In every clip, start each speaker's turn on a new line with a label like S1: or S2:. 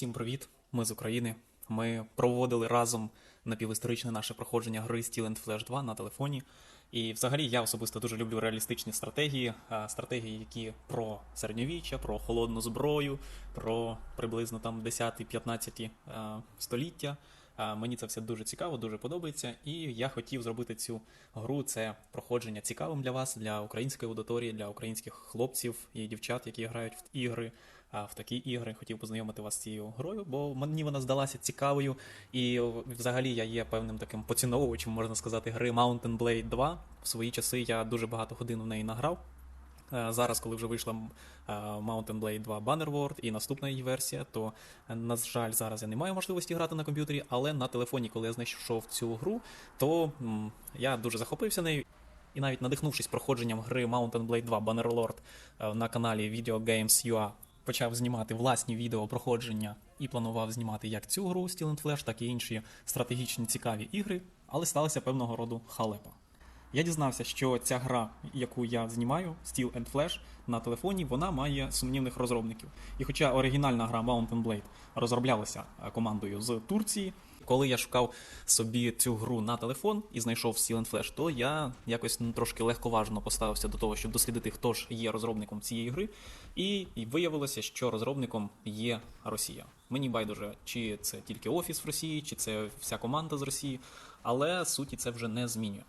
S1: Всім привіт! Ми з України. Ми проводили разом напівісторичне наше проходження гри Steel Flash 2 на телефоні. І взагалі я особисто дуже люблю реалістичні стратегії, стратегії, які про середньовіччя, про холодну зброю, про приблизно там 10-15 століття. Мені це все дуже цікаво, дуже подобається. І я хотів зробити цю гру, це проходження цікавим для вас, для української аудиторії, для українських хлопців і дівчат, які грають в ігри. В такі ігри хотів познайомити вас з цією грою, бо мені вона здалася цікавою. І взагалі я є певним таким поціновувачем, можна сказати, гри Mountain Blade 2. В свої часи я дуже багато годин в неї награв. Е, Зараз, коли вже вийшла е, Mountain Blade 2 Bannerlord і наступна її версія, то, е, на жаль, зараз я не маю можливості грати на комп'ютері, але на телефоні, коли я знайшов цю гру, то я дуже захопився нею. І навіть надихнувшись проходженням гри Mountain Blade 2 Bannerlord на каналі Video Games UA, почав знімати власні відео проходження і планував знімати як цю гру Steel and Flash, так і інші стратегічні цікаві ігри, але сталася певного роду халепа. Я дізнався, що ця гра, яку я знімаю, Steel and Flash, на телефоні, вона має сумнівних розробників. І хоча оригінальна гра Mountain Blade розроблялася е, командою з Турції, коли я шукав собі цю гру на телефон і знайшов Сілен Флеш, то я якось ну, трошки легковажно поставився до того, щоб дослідити, хто ж є розробником цієї гри. І, і виявилося, що розробником є Росія. Мені байдуже, чи це тільки офіс в Росії, чи це вся команда з Росії, але суті це вже не змінює.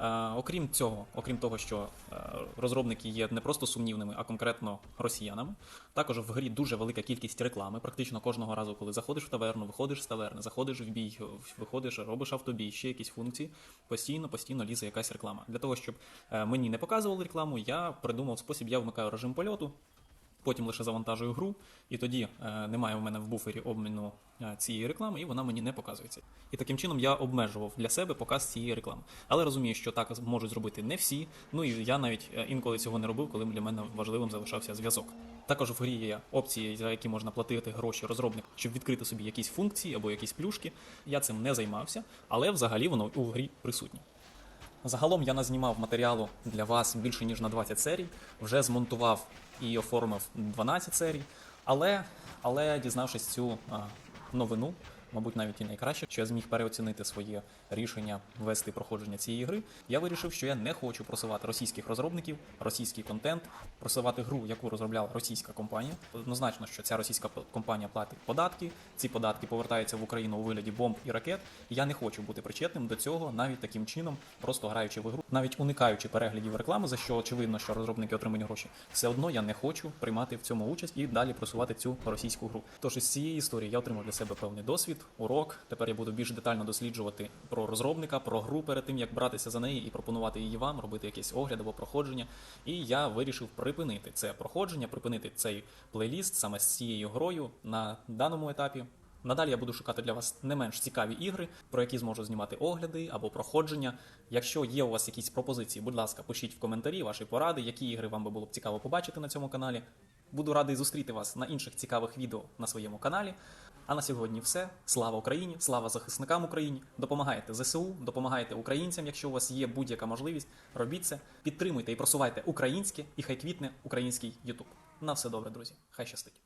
S1: Е, окрім цього, окрім того, що е, розробники є не просто сумнівними, а конкретно росіянами. Також в грі дуже велика кількість реклами. Практично кожного разу, коли заходиш в таверну, виходиш з таверни, заходиш в бій, виходиш, робиш автобій, ще якісь функції. Постійно, постійно лізе якась реклама. Для того, щоб е, мені не показували рекламу, я придумав спосіб, я вмикаю режим польоту. Потім лише завантажую гру, і тоді е, немає в мене в буфері обміну е, цієї реклами, і вона мені не показується. І таким чином я обмежував для себе показ цієї реклами. Але розумію, що так можуть зробити не всі. Ну і я навіть е, інколи цього не робив, коли для мене важливим залишався зв'язок. Також в грі є опції, за які можна платити гроші розробнику, щоб відкрити собі якісь функції або якісь плюшки. Я цим не займався, але взагалі воно у грі присутнє. Загалом я назнімав матеріалу для вас більше ніж на 20 серій, вже змонтував і оформив 12 серій. Але, але дізнавшись цю новину, мабуть, навіть і найкраще, що я зміг переоцінити своє рішення вести проходження цієї гри, я вирішив, що я не хочу просувати російських розробників, російський контент, просувати гру, яку розробляла російська компанія. Однозначно, що ця російська компанія платить податки, ці податки повертаються в Україну у вигляді бомб і ракет. І я не хочу бути причетним до цього навіть таким чином, просто граючи в ігру, навіть уникаючи переглядів реклами, за що очевидно, що розробники отримають гроші. Все одно я не хочу приймати в цьому участь і далі просувати цю російську гру. Тож із цієї історії я отримав для себе певний досвід, урок. Тепер я буду більш детально досліджувати про розробника, про гру перед тим, як братися за неї і пропонувати її вам, робити якийсь огляд або проходження. І я вирішив припинити це проходження, припинити цей плейліст саме з цією грою на даному етапі. Надалі я буду шукати для вас не менш цікаві ігри, про які зможу знімати огляди або проходження. Якщо є у вас якісь пропозиції, будь ласка, пишіть в коментарі ваші поради, які ігри вам би було б цікаво побачити на цьому каналі. Буду радий зустріти вас на інших цікавих відео на своєму каналі. А на сьогодні все. Слава Україні! Слава захисникам України! Допомагайте ЗСУ, допомагайте українцям, якщо у вас є будь-яка можливість. Робіть це, підтримуйте і просувайте українське, і хай квітне український Ютуб. На все добре, друзі. Хай щастить!